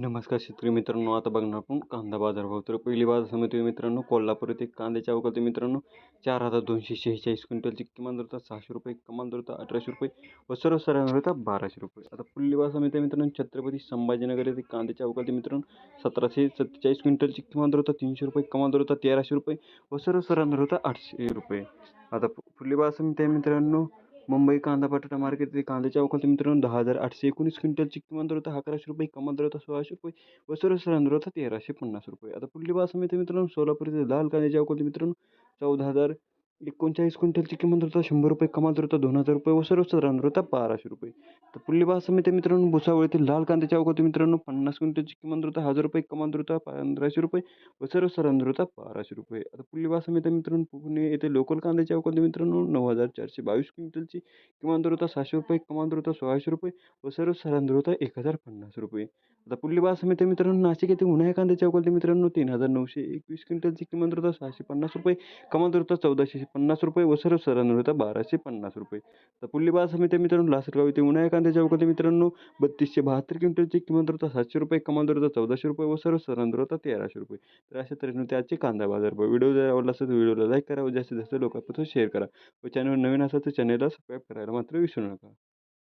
नमस्कार शेतकरी मित्रांनो आता बघणार आपण कांदा बाजारभाव तर पहिली बाजार समिती मित्रांनो कोल्हापूर येथे कांद्याच्या अवकाळी मित्रांनो चार हजार दोनशे शेहेचाळीस क्विंटलची किमान दरता सहाशे रुपये कमाल दरता अठराशे रुपये व सर्वसाधारण दरता बाराशे रुपये. आता पुढली बाजार समिती मित्रांनो छत्रपती संभाजीनगर येथे कांद्याच्या अवकाळी मित्रांनो सतराशे सत्तेचाळीस क्विंटलची किमान दरता तीनशे रुपये कमाल दरता तेराशे रुपये व सर्वसाधारण दरता होता आठशे रुपये. आता पुढली बाजार समिती मित्रांनो मुंबई कांदा बटाटा मार्केट ते कांद्याच्या अवकाळी मित्रांनो. दहा हजार आठशे एकोणीस क्विंटलची किमान दर होता अकराशे रुपये कमाल दर होता सोळाशे रुपये व सर्वसाधारण दर होता तेराशे पन्नास रुपये. आता पुढली बाजार समिती मित्रांनो सोलापूर येथे लाल कांद्याच्या अवकाळी मित्रांनो चौदा हजार म्हणजे एकोणचाळीस क्विंटलची किंमत होता शंभर रुपये कमाल होता दोन हजार रुपये व सर्वसाधारण दर होता बाराशे रुपये. तर पुढली बाजार समिती मित्रांनो भुसावळ येथील लाल कांद्याच्या अवघात मित्रांनो पन्नास क्विंटलची किंमत होता हजार रुपये कमाल होता पंधराशे रुपये व सर्वसाधारण दर होता बाराशे रुपये. आता पुढली बाजार समिती मित्रांनो पुणे येथे लोकल कांद्याच्या अवघात मित्रांनो नऊ हजार चारशे बावीस क्विंटलची किंमत होता सहाशे रुपये कमाल होता सोळाशे रुपये व सर्वसाधारण दर होता एक हजार पन्नास रुपये. आता पुढली बाजार समिती मित्रांनो नाशिक येथे उन्हाळ्या कांद्याच्या अवकाळी मित्रांनो तीन हजार नऊशे एकवीस क्विंटलची किमान दर होता सहाशे पन्नास रुपये. कमाल दर होता चौदाशे पन्नास रुपये. व सर्व सरांवर होता बाराशे पन्नास रुपये. तर पुढली बाजार समिती मित्रांनो लासरगाव येथे उन्हाळ्या कांद्याच्या चौकातील मित्रांनो बत्तीसशे बहात्तर क्विंटलची किमान दर होता सातशे रुपये. कमाल दर होता चौदाशे रुपये. व सर्व सरांवर होता तेराशे रुपये. तर अशा तऱ्हेने ते आजचे कांदा बाजार भाव व्हिडिओ जर आवडला असेल तर व्हिडिओला लाईक करा व जास्तीत जास्त लोकांपर्यंत शेअर करा. व चॅनल नवीन असेल तर चॅनलला सबस्क्राईब करायला मात्र विसरू नका.